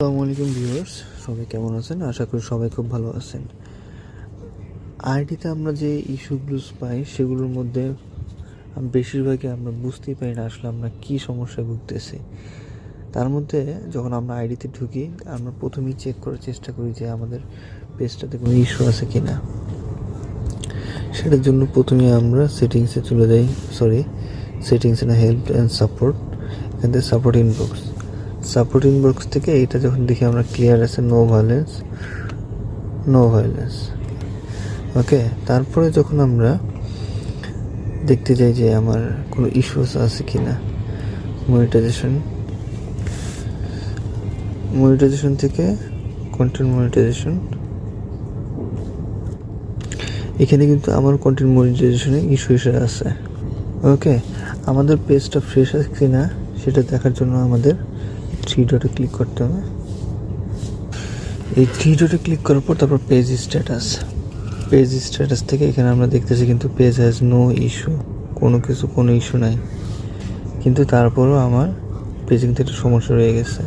আসসালামু আলাইকুম ভিউয়ার্স, সবাই কেমন আছেন? আশা করি সবাই খুব ভালো আছেন। আইডিতে আমরা যে ইস্যুগুলো পাই, সেগুলোর মধ্যে বেশিরভাগই আমরা বুঝতেই পারি না আসলে আমরা কী সমস্যায় ভুগতেছি। তার মধ্যে যখন আমরা আইডিতে ঢুকি, আমরা প্রথমেই চেক করার চেষ্টা করি যে আমাদের পেজটাতে কোনো ইস্যু আছে কি না সেটার জন্য প্রথমে আমরা সেটিংসে চলে যাই সরি সেটিংসে না হেল্প অ্যান্ড সাপোর্ট এখান থেকে সাপোর্ট ইনবক্স সাপোর্ট ইনবক্স থেকে এটা যখন দেখি আমরা ক্লিয়ার আছে no violence no violence okay তারপরে যখন আমরা দেখতে যাই যে আমার কোনো ইস্যুস আছে কি না মনিটাইজেশন মনিটাইজেশন থেকে কন্টেন্ট মনিটাইজেশন এখানে কিন্তু আমার কন্টেন্ট মনিটাইজেশনে ইস্যু এসে আছে ওকে আমাদের পেজটা ফ্রেশ আছে কি না সেটা দেখার জন্য আমাদের থ্রি ডটে ক্লিক করতে হবে। এই থ্রি ডটে ক্লিক করার পর তারপর পেজ স্ট্যাটাস পেজ স্ট্যাটাস থেকে এখানে আমরা দেখতেছি কিন্তু পেজ হ্যাজ নো ইস্যু কোনো কিছু, কোনো ইস্যু নাই। কিন্তু তারপরও আমার পেজে কিন্তু একটা সমস্যা রয়ে গেছে।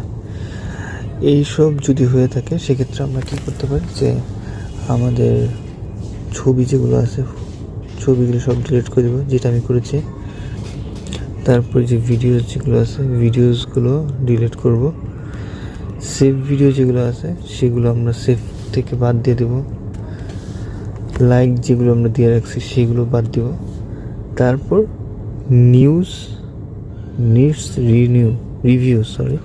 এইসব যদি হয়ে থাকে, সেক্ষেত্রে আমরা কী করতে পারি? যে আমাদের ছবি যেগুলো আছে, ছবিগুলো সব ডিলিট করে দেবো, যেটা আমি করেছি। তারপরে যে ভিডিওস যেগুলো আছে ভিডিওসগুলো ডিলিট করব। সেভ ভিডিও যেগুলো আছে, সেগুলো আমরা সেভ থেকে বাদ দিয়ে দেব। লাইক যেগুলো আমরা দিয়ে রাখছি, সেগুলো বাদ দেব। তারপর news news renew review sorry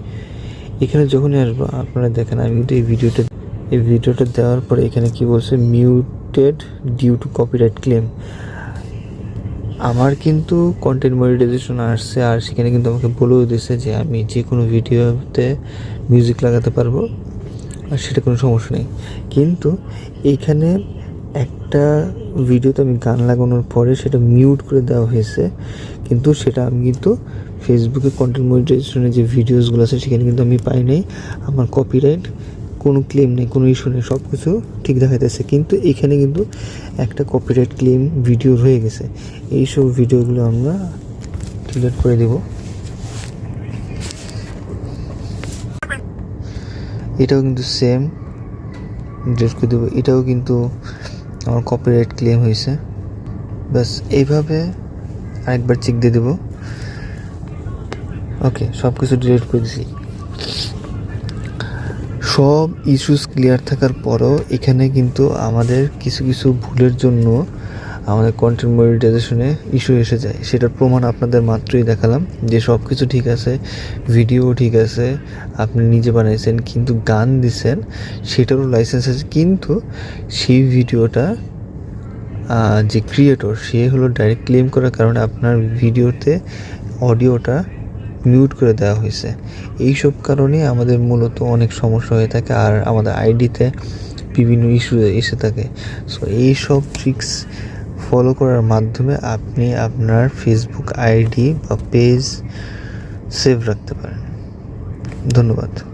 এখানে যখনই আসব, আপনারা দেখেন, আমি কিন্তু এই ভিডিওটা এই ভিডিওটা দেওয়ার পরে এখানে কি বলছে muted due to copyright claim আমার কিন্তু কন্টেন্ট মনিটাইজেশন আসছে আর সেখানে কিন্তু আমাকে বলেও দিয়েছে যে আমি যে কোনো ভিডিওতে মিউজিক লাগাতে পারব আর সেটা কোনো সমস্যা নেই। কিন্তু এইখানে একটা ভিডিওতে আমি গান লাগানোর পরে সেটা মিউট করে দেওয়া হয়েছে। কিন্তু সেটা আমি কিন্তু ফেসবুকে কন্টেন্ট মনিটাইজেশনের যে ভিডিওসগুলো আছে সেখানে কিন্তু আমি পাই নাই। আমার কপিরাইট কোনো ক্লেম নেই, কোনো ইস্যু নেই সব কিছু ঠিক দেখাইতেছে। কিন্তু এখানে কিন্তু একটা কপিরাইট ক্লেম ভিডিও রয়ে গেছে। এইসব ভিডিওগুলো আমরা ডিলিট করে দেব। এটাও কিন্তু সেম ডিলিট করে দেবো। এটাও কিন্তু আমার কপিরাইট ক্লেম হয়েছে। ব্যাস, এইভাবে আরেকবার চেক দিয়ে দেবো। ওকে সব কিছু ডিলিট করে দিছি। সব ইস্যুস ক্লিয়ার থাকার পরও এখানে কিন্তু আমাদের কিছু কিছু ভুলের জন্য আমাদের কন্টেন্ট মনিটাইজেশনে ইস্যু এসে যায়। সেটার প্রমাণ আপনাদের মাত্রই দেখালাম যে সব কিছু ঠিক আছে ভিডিও ঠিক আছে, আপনি নিজে বানাইছেন, কিন্তু গান দিছেন, সেটারও লাইসেন্স আছে। কিন্তু সেই ভিডিওটা যে ক্রিয়েটর সে হলো ডাইরেক্ট ক্লেম করার কারণে আপনার ভিডিওতে অডিওটা মিউট করে দেওয়া হয়েছে। এইসব কারণে আমাদের মূলত অনেক সমস্যা হয়ে থাকে আর আমাদের আইডিতে বিভিন্ন ইস্যু এসে থাকে। সো এইসব ট্রিক্স ফলো করার মাধ্যমে আপনি আপনার ফেসবুক আইডি বা পেজ সেভ রাখতে পারেন। ধন্যবাদ।